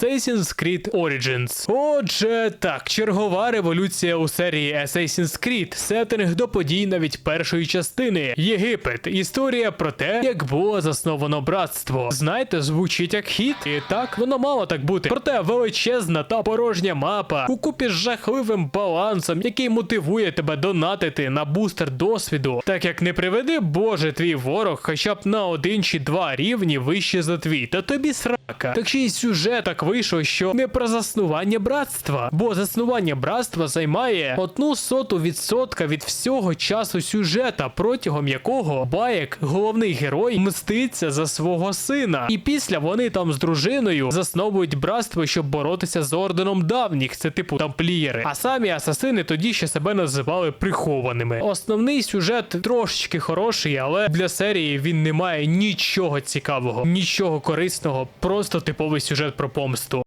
Assassin's Creed Origins. Отже, так, чергова революція у серії Assassin's Creed, сеттинг до подій навіть першої частини. Єгипет. Історія про те, як було засновано братство. Знаєте, звучить як хіт, і так воно мало так бути. Проте величезна та порожня мапа у купі з жахливим балансом, який мотивує тебе донатити на бустер досвіду, так як не приведи Боже твій ворог, хоча б на один чи два рівні вище за твій, та тобі срака. Так ще й сюжет так вийшов, що не про заснування братства, бо заснування братства займає одну соту відсотка від всього часу сюжета, протягом якого Баєк, головний герой, мститься за свого сина. І після вони там з дружиною засновують братство, щоб боротися з орденом давніх, це типу тамплієри. А самі асасини тоді ще себе називали прихованими. Основний сюжет трошечки хороший, але для серії він не має нічого цікавого, нічого корисного, просто типовий сюжет про помсту.